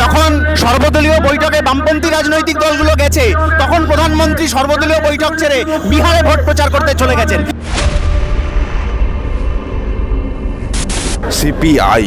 যখন সর্বদলীয় বৈঠকে বামপন্থী রাজনৈতিক দলগুলো গেছে, তখন প্রধানমন্ত্রী সর্বদলীয় বৈঠক ছেড়ে বিহারে ভোট প্রচার করতে চলে গেছেন। সিপিআই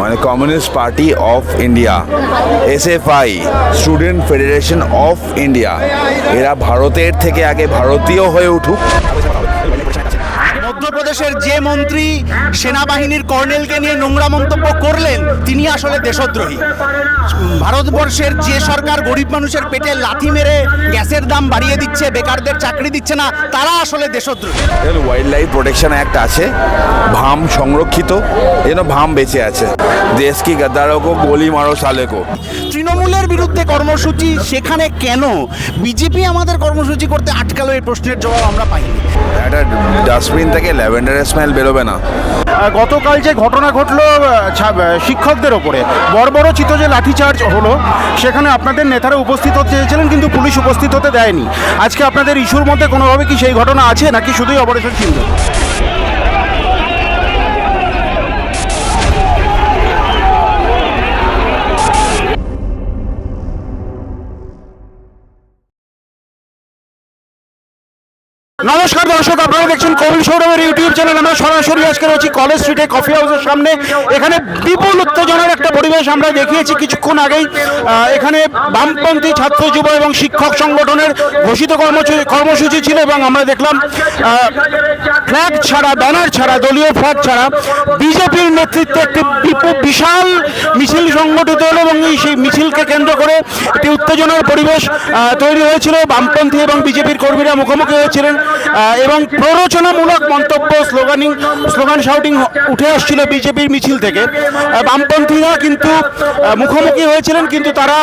মানে communist party of India SFI student federation of India এরা ভারতের থেকে আগে ভারতীয় হয়ে উঠুক। মধ্যপ্রদেশের যে মন্ত্রী সেনাবাহিনীর কর্নেলকে নিয়ে নোংরা মন্তব্য করলেন তিনি আসলে দেশদ্রোহী। ভারতবর্ষের যে সরকার গরিব মানুষের পেটে লাথি মেরে গ্যাসের দাম বাড়িয়ে দিচ্ছে বেকারদের চাকরি দিচ্ছে না তারা আসলে দেশদ্রোহী। ওয়াইল্ড লাইফ প্রোটেকশন অ্যাক্ট আছে ভাম সংরক্ষিত যেন ভাম বেঁচে আছে। দেশ কি গদ্দারো কো গোলি মারো সালে কো। তৃণমূলের বিরুদ্ধে কর্মসূচি সেখানে কেন? বিজেপি আমাদের কর্মসূচি করতে আটকালো এই প্রশ্নের জবাব আমরা পাইনি। একটা ডাস্টবিন থেকে ল্যাভেন্ডারের স্মেল বেরোবে না। গতকাল যে ঘটনা ঘটলো শিক্ষকদের ছা- শিক্ষকদের ওপরে। বর্বরচিত যে লাঠিচার্জ হলো, সেখানে আপনাদের নেতারা উপস্থিত হতে চেয়েছিলেন, কিন্তু পুলিশ উপস্থিত হতে দেয়নি। আজকে আপনাদের ইস্যুর মধ্যে কোনোভাবে কি সেই ঘটনা আছে, নাকি শুধুই অপারেশন চিহ্ন নমস্কার দর্শক, আপনারা দেখছেন কবির সৌরভের ইউটিউব চ্যানেল। আমরা সরাসরি আজকে রয়েছি কলেজ স্ট্রিটে কফি হাউসের সামনে। এখানে বিপুল উত্তেজনার একটা পরিবেশ আমরা দেখিয়েছি কিছুক্ষণ আগেই। এখানে বামপন্থী ছাত্র যুব এবং শিক্ষক সংগঠনের ঘোষিত কর্মসূচি ছিল এবং আমরা দেখলাম ফ্ল্যাগ ছাড়া ব্যানার ছাড়া, দলীয় ফ্ল্যাগ ছাড়া বিজেপির নেতৃত্বে একটি বিশাল মিছিল সংগঠিত হলো এবং এই সেই মিছিলকে কেন্দ্র করে একটি উত্তেজনার পরিবেশ তৈরি হয়েছিল। বামপন্থী এবং বিজেপির কর্মীরা মুখোমুখি হয়েছিলেন। এবং প্ররোচনামূলক মন্তব্য স্লোগানিং স্লোগান শাউটিং উঠে আসছিল বিজেপির মিছিল থেকে। বামপন্থীরা কিন্তু মুখোমুখি হয়েছিলেন, কিন্তু তারা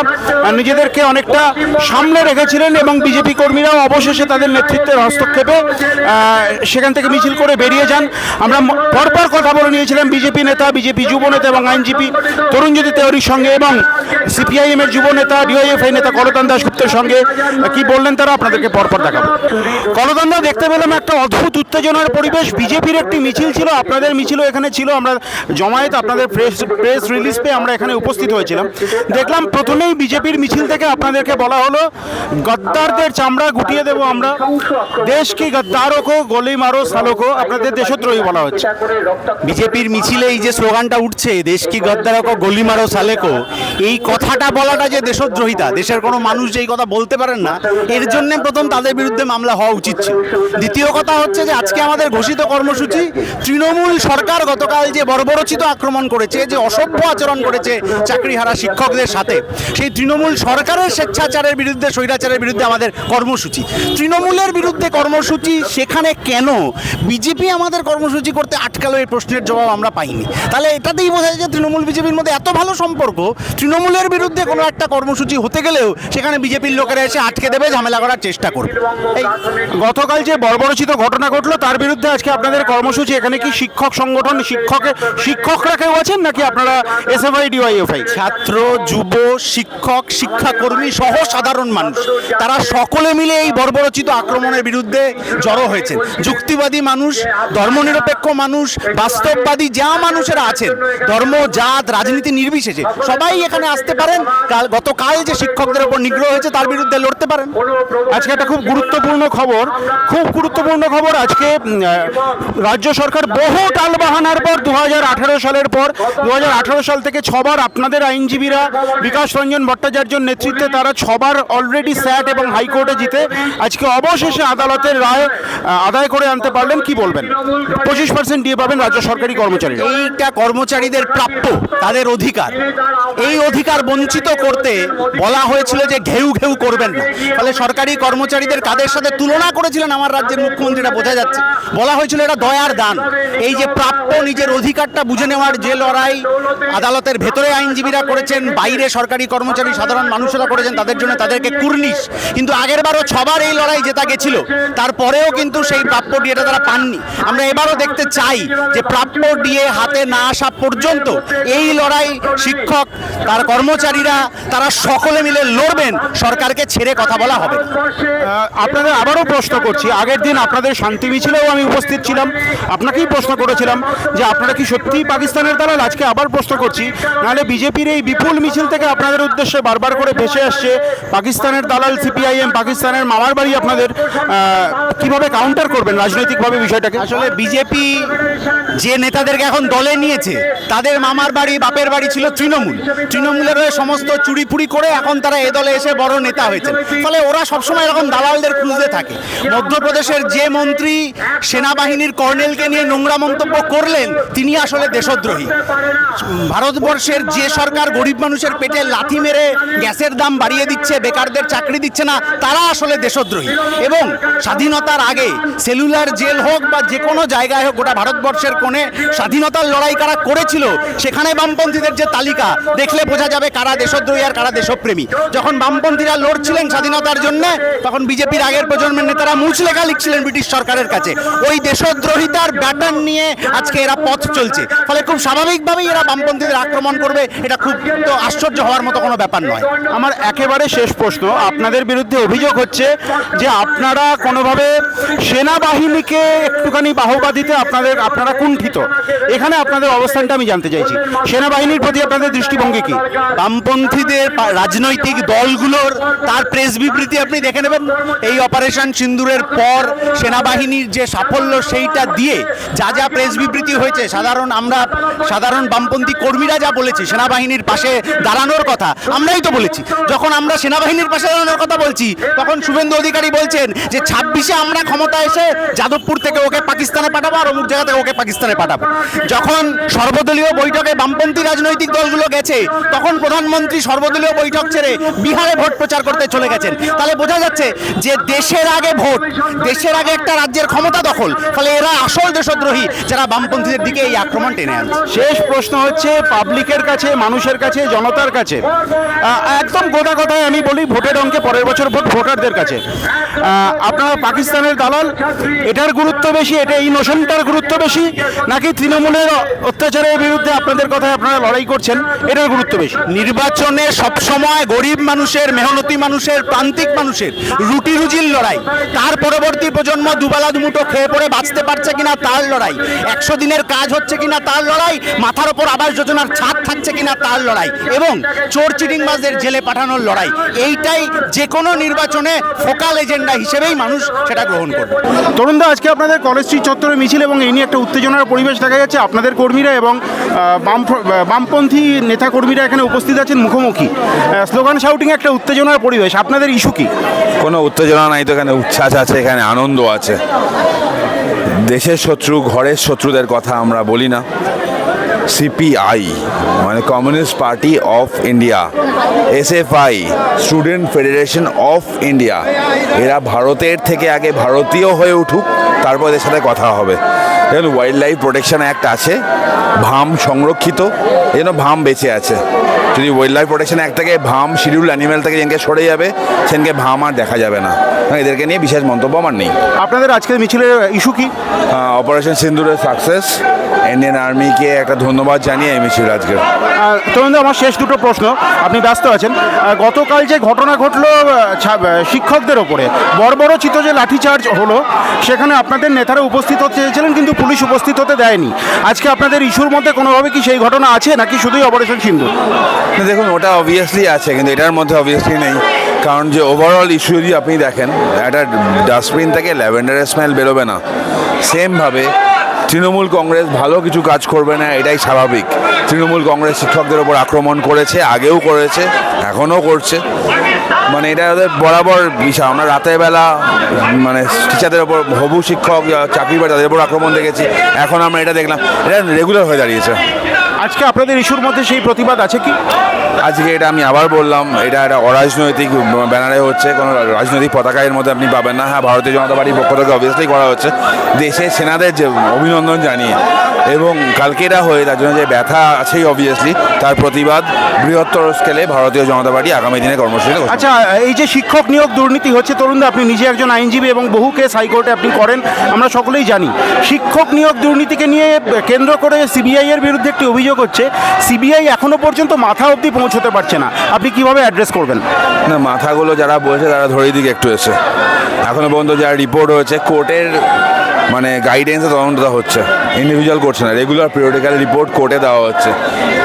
নিজেদেরকে অনেকটা সামনে রেখেছিলেন এবং বিজেপি কর্মীরাও অবশেষে তাদের নেতৃত্বের হস্তক্ষেপে সেখান থেকে মিছিল করে বেরিয়ে যান। আমরা পরপর কথা বলে নিয়েছিলাম, বিজেপি নেতা, বিজেপি যুব নেতা এবং আইনজীবী তরুণজ্যোতি তেওরির সঙ্গে এবং সিপিআইএমের যুব নেতা ডিওএফআই নেতা করতান দাসগুপ্তের সঙ্গে কি বললেন তারা, আপনাদেরকে পরপর দেখাবো। করতান দা দেখতে পেলাম একটা অদ্ভুত উত্তেজনার পরিবেশ। বিজেপির একটি মিছিল ছিল, আপনাদের মিছিলও এখানে ছিল, আমরা জমায়েত, আপনাদের প্রেস প্রেস রিলিজ পেয়ে আমরা এখানে উপস্থিত হয়েছিলাম। দেখলাম প্রথমেই বিজেপির মিছিল থেকে আপনাদেরকে বলা হলো, গদ্দারদের চামড়া গুটিয়ে দেবো আমরা। দেশ কি গদ্দারও কো গলি মারো, সালোকো আপনাদের দেশদ্রোহী বলা হচ্ছে। বিজেপির মিছিলে এই যে স্লোগানটা উঠছে, দেশ কি গদ্দারকো গলি মারো, সালেকো এই কথাটা বলাটা যে দেশদ্রোহিতা, দেশের কোনো মানুষ যে এই কথা বলতে পারেন না, এর জন্য প্রথম তাদের বিরুদ্ধে মামলা হওয়া উচিত ছিল। দ্বিতীয় কথা হচ্ছে যে আজকে আমাদের ঘোষিত কর্মসূচি, তৃণমূল সরকার গতকাল যে বর্বরচিত আক্রমণ করেছে, যে অসভ্য আচরণ করেছে চাকরিহারা শিক্ষকদের সাথে, সেই তৃণমূল সরকারের স্বেচ্ছাচারের বিরুদ্ধে, স্বৈরাচারের বিরুদ্ধে আমাদের কর্মসূচি। তৃণমূলের বিরুদ্ধে কর্মসূচি সেখানে কেন? বিজেপি আমাদের কর্মসূচি করতে আটকালো এই প্রশ্নের জবাব আমরা পাইনি। তাহলে এটাতেই বোঝা যায় যে তৃণমূল বিজেপির মধ্যে এত ভালো সম্পর্ক, তৃণমূলের বিরুদ্ধে কোনো একটা কর্মসূচি হতে গেলেও সেখানে বিজেপির লোকেরা এসে আটকে দেবে, ঝামেলা করার চেষ্টা করবে। এই গতকাল যে বর্বরচিত ঘটনা ঘটলো তার বিরুদ্ধে আজকে আপনাদের কর্মসূচি। এখানে কি শিক্ষক সংগঠন শিক্ষকের শিক্ষকরা কেউ আছেন নাকি আপনারা এস এসএফআই ডিওয়াইএফআই ছাত্র যুব শিক্ষক শিক্ষাকর্মী সহ সাধারণ মানুষ তারা সকলে মিলে এই বর্বরচিত আক্রমণের বিরুদ্ধে জড়ো হয়েছেন। যুক্তিবাদী মানুষ ধর্মনিরপেক্ষ মানুষ বাস্তববাদী যা মানুষেরা আছেন ধর্ম জাত রাজনীতি নির্বিশেষে সবাই এখানে আসতে পারেন। কাল গতকাল যে শিক্ষকদের উপর নিগ্রহ হয়েছে তার বিরুদ্ধে লড়তে পারেন। আজকে একটা খুব গুরুত্বপূর্ণ খবর খুব গুরুত্বপূর্ণ খবর। আজকে রাজ্য সরকার বহু টালবাহানার পর দুহাজার আঠারো সালের পর, দুহাজার আঠারো সাল থেকে ছবার আপনাদের আইনজীবীরা বিকাশ রঞ্জন ভট্টাচার্যর নেতৃত্বে তারা ছবার অলরেডি স্যাট এবং হাইকোর্টে জিতে আজকে অবশেষে আদালতের রায় আদায় করে আনতে পারলেন। কি বলবেন? পঁচিশ পার্সেন্ট দিয়ে পাবেন রাজ্য সরকারি কর্মচারীরা এইটা কর্মচারীদের প্রাপ্য, তাদের অধিকার। এই অধিকার বঞ্চিত করতে বলা হয়েছিল যে ঘেউ ঘেউ করবেন না। ফলে সরকারি কর্মচারীদের কাদের সাথে তুলনা করেছিলেন আমার রাজ্যের মুখ্যমন্ত্রীরা বোঝা যাচ্ছে। বলা হয়েছিল এটা দয়ার দান। এই যে প্রাপ্য নিজের অধিকারটা বুঝে নেওয়ার যে লড়াই আদালতের ভেতরে আইনজীবীরা করেছেন বাইরে সরকারি কর্মচারী সাধারণ মানুষেরা করেছেন তাদের জন্য তাদেরকে কুর্নিশ। কিন্তু আগের বারও ছবার এই লড়াই জেতা গেছিল। তারপরেও কিন্তু সেই প্রাপ্য ডিএটা তারা পাননি। আমরা এবারও দেখতে চাই যে প্রাপ্য ডিএ হাতে না আসা পর্যন্ত এই লড়াই শিক্ষক তার কর্মচারীরা তারা সকলে মিলে লড়বেন। সরকারকে ছেড়ে কথা বলা হবে। আপনাদের আবারও প্রশ্ন করছি। করছি আগের দিন আপনাদের শান্তি মিছিলেও আমি উপস্থিত ছিলাম। আপনাকেই প্রশ্ন করেছিলাম যে আপনারা কি সত্যিই পাকিস্তানের দালাল? আজকে আবার প্রশ্ন করছি। নাহলে বিজেপির এই বিপুল মিছিল থেকে আপনাদের উদ্দেশ্যে বারবার করে ভেসে আসছে পাকিস্তানের দালাল সিপিআইএম পাকিস্তানের মামার বাড়ি আপনাদের কীভাবে কাউন্টার করবেন রাজনৈতিকভাবে বিষয়টাকে? আসলে বিজেপি যে নেতাদেরকে এখন দলে নিয়েছে তাদের মামার বাড়ি বাপের বাড়ি ছিল তৃণমূল। তৃণমূলের হয়ে সমস্ত চুরিপুরি করে এখন তারা এ দলে এসে বড় নেতা হয়েছে ফলে ওরা সবসময় এরকম দালালদের খুঁজতে থাকে। মধ্যপ্রদেশের যে মন্ত্রী সেনাবাহিনীর কর্নেলকে নিয়ে নোংরা মন্তব্য করলেন, তিনি আসলে দেশদ্রোহী। ভারতবর্ষের যে সরকার গরিব মানুষের পেটে লাথি মেরে গ্যাসের দাম বাড়িয়ে দিচ্ছে, বেকারদের চাকরি দিচ্ছে না, তারা আসলে দেশদ্রোহী। এবং স্বাধীনতার আগে সেলুলার জেল হোক বা যে কোনো জায়গায় হোক, গোটা ভারতবর্ষের কোণে স্বাধীনতার লড়াই কারা করেছিল, সেখানে বামপন্থীদের যে তালিকা, দেখলে বোঝা যাবে কারা দেশদ্রোহী আর কারা দেশপ্রেমী। যখন বামপন্থীরা লড়ছিলেন স্বাধীনতার জন্য, তখন বিজেপির আগের প্রজন্মের নেতারা মুচলেখা লিখছিলেন ব্রিটিশ সরকারের কাছে। ওই দেশদ্রোহিতার ব্যাটার্ন নিয়ে আজকে এরা পথ চলছে। ফলে খুব স্বাভাবিকভাবেই এরা বামপন্থীদের আক্রমণ করবে এটা খুব তো আশ্চর্য হওয়ার মতো কোনো ব্যাপার নয়। আমার একেবারে শেষ প্রশ্ন আপনাদের বিরুদ্ধে অভিযোগ হচ্ছে যে আপনারা কোনোভাবে সেনাবাহিনীকে একটুখানি বাহবা দিতে আপনাদের আপনারা কুণ্ঠিত। এখানে আপনাদের অবস্থানটা আমি জানতে চাইছি। সেনাবাহিনীর প্রতি আপনাদের দৃষ্টিভঙ্গি কি? বামপন্থীদের রাজনৈতিক দলগুলোর তার প্রেস বিবৃতি আপনি দেখে নেবেন? এই অপারেশন সিন্দুরের পর সেনাবাহিনীর যে সাফল্য সেইটা দিয়ে যা যা প্রেস বিবৃতি হয়েছে, সাধারণ আমরা, সাধারণ বামপন্থী কর্মীরা যা বলেছি, সেনাবাহিনীর পাশে দাঁড়ানোর কথা, আমরাই তো বলেছি। যখন আমরা সেনাবাহিনীর পাশে দাঁড়ানোর কথা বলছি, তখন শুভেন্দু অধিকারী বলছেন যে ছাব্বিশে আমরা ক্ষমতা এসে যাদবপুর থেকে ওকে পাকিস্তানে পাঠাবো আর অমুক জায়গা থেকে ওকে পাকিস্তানে পাঠাবো। যখন সর্বদলীয় বৈঠকে বামপন্থী রাজনৈতিক দলগুলো গেছে, তখন প্রধানমন্ত্রী সর্বদলীয় বৈঠক ছেড়ে বিহারে ভোট প্রচার করতে চলে গেছেন। তাহলে বোঝা যাচ্ছে যে দেশের আগে ভোট দেশের আগে একটা রাজ্যের ক্ষমতা দখল। ফলে এরা আসল দেশদ্রোহী যারা বামপন্থীদের দিকে এই আক্রমণ টেনে আনছে। শেষ প্রশ্ন হচ্ছে পাবলিকের কাছে মানুষের কাছে জনতার কাছে? একদম গোটা কথায় আমি বলি ভোটের অঙ্কে পরের বছর ভোট ভোটারদের কাছে। আপনারা পাকিস্তানের দালাল এটার গুরুত্ব বেশি এটা এই নোশনটার গুরুত্ব বেশি নাকি তৃণমূলের অত্যাচারের বিরুদ্ধে আপনাদের কথায় আপনারা লড়াই করছেন এটার গুরুত্ব বেশি? নির্বাচনে সবসময় গরিব মানুষের মেহনতি মানুষের প্রান্তিক মানুষের রুটি রুজির লড়াই। তার পরবর্তী প্রজন্ম দুবেলা দুমুটো খেয়ে পড়ে বাঁচতে পারছে কিনা তার লড়াই। একশো দিনের কাজ হচ্ছে কিনা তার লড়াই মাথার ওপর আবাস যোজনার ছাদ থাকছে কিনা তার লড়াই এবং চোর চিটিংবাজদের জেলে পাঠানোর লড়াই। এইটাই যে কোনো নির্বাচনে ফোকাল এজেন্ডা হিসেবেই মানুষ সেটা গ্রহণ করবে। তরুণদা আজকে আপনাদের কলেজ স্ট্রিট চত্বরে মিছিল এবং এই নিয়ে একটা উত্তেজনার পরিবেশ দেখা যাচ্ছে। আপনাদের কর্মীরা এবং বাম বামপন্থী নেতা কর্মীরা এখানে উপস্থিত আছেন মুখোমুখি। স্লোগান শাউটিং একটা উত্তেজনার পরিবেশ। আপনাদের ইস্যু কি? কোনো উত্তেজনা নাই তো এখানে উচ্ছ্বাস আছে। এখানে আনন্দ আছে। দেশের শত্রু, ঘরের শত্রুদের কথা আমরা বলি না। সিপিআই মানে communist party of India SFI student federation of India এরা ভারতের থেকে আগে ভারতীয় হয়ে উঠুক, তারপর এদের সাথে কথা হবে। দেখুন ওয়াইল্ড লাইফ প্রোটেকশন অ্যাক্ট আছে, ভাম সংরক্ষিত জন্য ভাম বেঁচে আছে। যদি ওয়াইল্ড লাইফ প্রোটেকশন অ্যাক্ট থেকে ভাম শিডিউল অ্যানিম্যাল থেকে যেদিনকে সরে যাবে সেনকে ভাম আর দেখা যাবে না। এদেরকে নিয়ে বিশেষ মন্তব্য আমার নেই। আপনাদের আজকের মিছিলের ইস্যু কি? অপারেশন সিন্দুরের সাকসেস ইন্ডিয়ান আর্মিকে একটা ধন্যবাদ জানিয়ে এই মিছিল আজকে। তরুণদা আমার শেষ দুটো প্রশ্ন। আপনি ব্যস্ত আছেন। গতকাল যে ঘটনা ঘটলো শিক্ষকদের ওপরে বর্বরচিত যে লাঠিচার্জ হলো সেখানে আপনাদের নেতারা উপস্থিত হতে চেয়েছিলেন কিন্তু পুলিশ উপস্থিত হতে দেয়নি। আজকে আপনাদের ইস্যুর মধ্যে কোনোভাবে কি সেই ঘটনা আছে নাকি শুধুই অপারেশন সিন্ধু দেখুন, ওটা অবভিয়াসলি আছে, কিন্তু এটার মধ্যে অবভিয়াসলি নেই। কারণ যে ওভারঅল ইস্যু যদি আপনি দেখেন, একটা ডাস্টবিন থেকে ল্যাভেন্ডারের স্মেল বেরোবে না। সেমভাবে তৃণমূল কংগ্রেস ভালো কিছু কাজ করবে না, এটাই স্বাভাবিক। তৃণমূল কংগ্রেস শিক্ষকদের ওপর আক্রমণ করেছে, আগেও করেছে, এখনও করছে। মানে এটা ওদের বরাবর বিষয়। আমরা রাতের বেলা মানে টিচারদের ওপর, হবু শিক্ষক চাকরি বা তাদের ওপর আক্রমণ দেখেছি। এখন আমরা এটা দেখলাম। এটা রেগুলার হয়ে দাঁড়িয়েছে। আজকে আপনাদের ইস্যুর মধ্যে সেই প্রতিবাদ আছে কি? আজকে এটা আমি আবার বললাম, এটা একটা অরাজনৈতিক ব্যানারে হচ্ছে, কোনো রাজনৈতিক পতাকা এর মধ্যে আপনি পাবেন না। হ্যাঁ ভারতীয় জনতা পার্টির পক্ষ থেকে অবভিয়াসলি করা হচ্ছে। দেশের সেনাদের যে অভিনন্দন জানিয়ে এবং কালকেরা হয়ে তার জন্য যে ব্যথা আছেই অবভিয়াসলি তার প্রতিবাদ বৃহত্তর স্কেলে ভারতীয় জনতা পার্টি আগামী দিনে কর্মসূচি আচ্ছা এই যে শিক্ষক নিয়োগ দুর্নীতি হচ্ছে তরুণদা আপনি নিজে একজন আইনজীবী এবং বহু কেস হাইকোর্টে আপনি করেন আমরা সকলেই জানি। শিক্ষক নিয়োগ দুর্নীতিকে নিয়ে কেন্দ্র করে সিবিআই এর বিরুদ্ধে একটি অভিযোগ হচ্ছে সিবিআই এখনও পর্যন্ত মাথা অবধি পৌঁছতে পারছে না। আপনি কীভাবে অ্যাড্রেস করবেন? না মাথাগুলো যারা বলছে তারা ধরে দিকে একটু এসে। এখনও পর্যন্ত যারা রিপোর্ট হয়েছে কোর্টের মানে গাইডেন্সে তদন্তটা হচ্ছে। ইন্ডিভিজুয়াল করছে না রেগুলার পিরিয়ডিক্যাল রিপোর্ট কোর্টে দেওয়া হচ্ছে।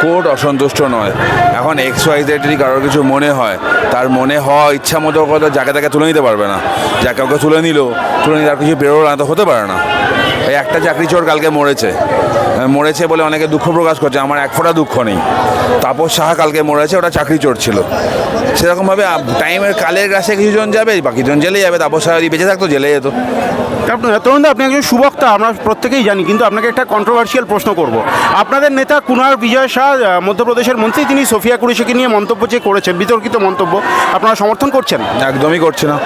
কোর্ট অসন্তুষ্ট নয়। এখন এক্স ওয়াই জেডেরই কারোর কিছু মনে হয়, তার মনে হওয়া ইচ্ছা মতো কথা যাকে তাকে তুলে নিতে পারবে না। যা কাউকে তুলে নিল, তুলে নিলে আর কিছু না, তো হতে পারে না। এই একটা চাকরি চোর কালকে মরেছে। মরেছে বলে অনেকে দুঃখ প্রকাশ করছে, আমার এক ফোঁটা দুঃখ নেই। তাপস সাহা কালকে মরেছে, ওটা চাকরি চোর ছিল। সেরকমভাবে টাইমের কালের গ্রাসে কিছুজন যাবে, বাকিজন জেলে যাবে, তাপস সাহা যদি বেঁচে থাকতো, জেলে যেত। তরুণদা আপনি একজন সুবক্তা, আমরা প্রত্যেকেই জানি, কিন্তু আপনাকে একটা কন্ট্রোভার্সিয়াল প্রশ্ন করব। আপনাদের নেতা কুনার বিজয় শাহ মধ্যপ্রদেশের মন্ত্রী, তিনি সোফিয়া কুরেশিকে নিয়ে মন্তব্য যে করেছেন, বিতর্কিত মন্তব্য, আপনারা সমর্থন করছেন? একদমই করছে না।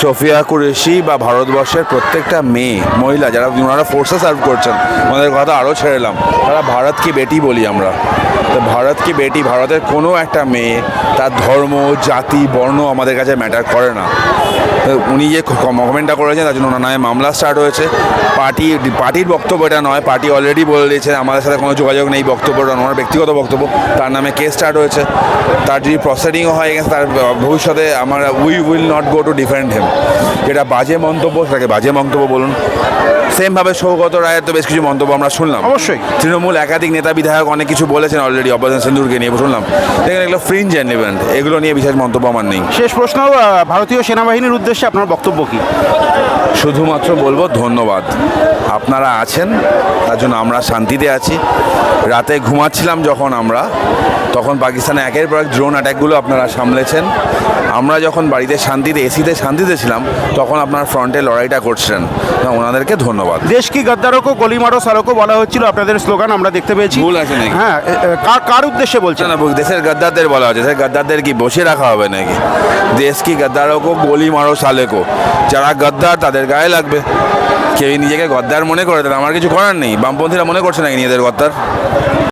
সোফিয়া কুরেশি বা ভারতবর্ষের প্রত্যেকটা মেয়ে, মহিলা, যারা ওনারা ফোর্সে সার্ভ করছেন, ওনাদের কথা আরও ছেড়েলাম তারা ভারত কি বেটি বলি আমরা। তো ভারত কি বেটি, ভারতের কোনো একটা মেয়ে তার ধর্ম, জাতি, বর্ণ আমাদের কাছে ম্যাটার করে না। উনি যে কমেন্টটা করেছেন, তার জন্য ওনার নামে মামলা স্টার্ট হয়েছে। পার্টি, পার্টির বক্তব্য এটা নয়, পার্টি অলরেডি বলে দিয়েছে, আমাদের সাথে কোনো যোগাযোগ নেই, বক্তব্যটা ওনার ব্যক্তিগত বক্তব্য। তার নামে কেস স্টার্ট হয়েছে। তার যদি প্রসিডিংও হয় তার ভবিষ্যতে আমরা we will not go to defend them যেটা বাজে মন্তব্য সেটাকে বাজে মন্তব্য বলুন। সেমভাবে সৌগত রায়ের তো বেশ কিছু মন্তব্য আমরা শুনলাম। অবশ্যই। তৃণমূল একাধিক নেতা বিধায়ক অনেক কিছু বলেছেন অলরেডি অপারেশন সিন্দুরকে নিয়ে শুনলাম। দেখেন এগুলো ফ্রিঞ্জ অ্যান্ড ইভেন্ট এগুলো নিয়ে বিশেষ মন্তব্য আমার নেই। শেষ প্রশ্ন ভারতীয় সেনাবাহিনীর উদ্দেশ্যে আপনার বক্তব্য কি? শুধুমাত্র বলব ধন্যবাদ। আপনারা আছেন তার জন্য আমরা শান্তিতে আছি। রাতে ঘুমাচ্ছিলাম যখন আমরা তখন পাকিস্তানে একের পর এক ড্রোন অ্যাটাকগুলো আপনারা সামলেছেন। আমরা যখন বাড়িতে শান্তিতে এসিতে শান্তিতে ছিলাম তখন আপনার ফ্রন্টে লড়াইটা করছিলেন। তা ওনাদেরকে ধন্যবাদ। দেশ কি গদ্দারকো গলিমারো সারকো বলা হচ্ছিল আপনাদের স্লোগান আমরা দেখতে পেয়েছি। ভুল আছে নাকি? হ্যাঁ কার কার উদ্দেশ্যে বলছেন? না দেশের গদ্দারদের বলা হচ্ছে দেশের গদ্দারদের কি বসে রাখা হবে নাকি? দেশ কি গদ্দারকো গলি মারো সালেকো? যারা গদ্দার তাদের গায়ে লাগবে। কেউ নিজেকে গদ্দার মনে করে তাহলে আমার কিছু করার নেই। বামপন্থীরা মনে করছে নাকি নিজেদের গদ্দার?